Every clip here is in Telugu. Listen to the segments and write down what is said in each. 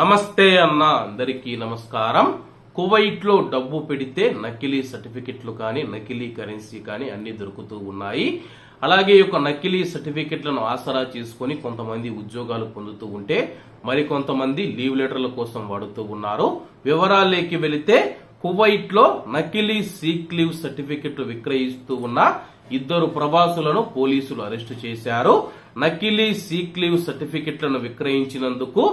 నమస్తే అన్న అందరికీ నమస్కారం. కువైట్లో డబ్బు పెడితే నకిలీ సర్టిఫికెట్లు కానీ నకిలీ కరెన్సీ కానీ అన్ని దొరుకుతూ ఉన్నాయి. అలాగే ఈ యొక్క నకిలీ సర్టిఫికెట్లను ఆసరా చేసుకొని కొంతమంది ఉద్యోగాలు పొందుతూ ఉంటే మరికొంతమంది లీవ్ లెటర్ల కోసం వాడుతూ ఉన్నారు. వివరాలేకి వెళితే కువైట్లో నకిలీ సీక్ లీవ్ సర్టిఫికెట్లు విక్రయిస్తూ ఉన్న ఇద్దరు ప్రవాసులను పోలీసులు అరెస్టు చేశారు. నకిలీ సీక్ లీవ్ సర్టిఫికెట్లను విక్రయించినందుకు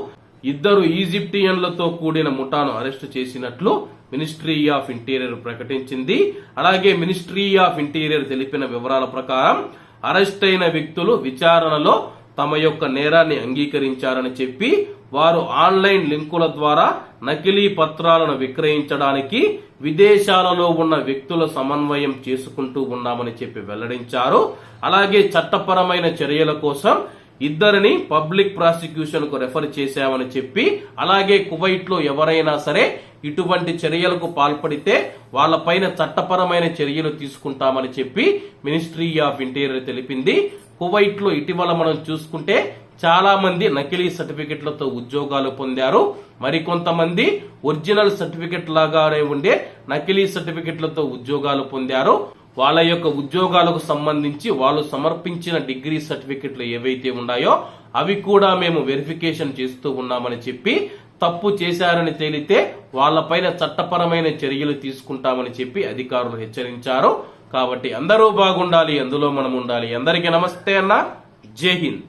ఇద్దరు ఈజిప్టియన్లతో కూడిన ముఠాను అరెస్టు చేసినట్లు మినిస్ట్రీ ఆఫ్ ఇంటీరియర్ ప్రకటించింది. అలాగే మినిస్ట్రీ ఆఫ్ ఇంటీరియర్ తెలిపిన వివరాల ప్రకారం అరెస్ట్ అయిన వ్యక్తులు విచారణలో తమ యొక్క నేరాన్ని అంగీకరించారని చెప్పి వారు ఆన్లైన్ లింకుల ద్వారా నకిలీ పత్రాలను విక్రయించడానికి విదేశాలలో ఉన్న వ్యక్తుల సమన్వయం చేసుకుంటూ ఉన్నామని చెప్పి వెల్లడించారు. అలాగే చట్టపరమైన చర్యల కోసం ఇద్దరిని పబ్లిక్ ప్రాసిక్యూషన్కు రెఫర్ చేశామని చెప్పి అలాగే కువైట్లో ఎవరైనా సరే ఇటువంటి చర్యలకు పాల్పడితే వాళ్ళపైన చట్టపరమైన చర్యలు తీసుకుంటామని చెప్పి మినిస్ట్రీ ఆఫ్ ఇంటీరియర్ తెలిపింది. కువైట్లో ఇటీవల మనం చూసుకుంటే చాలా మంది నకిలీ సర్టిఫికెట్లతో ఉద్యోగాలు పొందారు. మరికొంతమంది ఒరిజినల్ సర్టిఫికెట్ లాగానే ఉండే నకిలీ సర్టిఫికెట్లతో ఉద్యోగాలు పొందారు. వాళ్ళ యొక్క ఉద్యోగాలకు సంబంధించి వాళ్ళు సమర్పించిన డిగ్రీ సర్టిఫికెట్లు ఏవైతే ఉన్నాయో అవి కూడా మేము వెరిఫికేషన్ చేస్తూ ఉన్నామని చెప్పి తప్పు చేశారని తేలితే వాళ్ళపైన చట్టపరమైన చర్యలు తీసుకుంటామని చెప్పి అధికారులు హెచ్చరించారు. కాబట్టి అందరూ బాగుండాలి అందులో మనం ఉండాలి. అందరికీ నమస్తే అన్న. జై హింద్.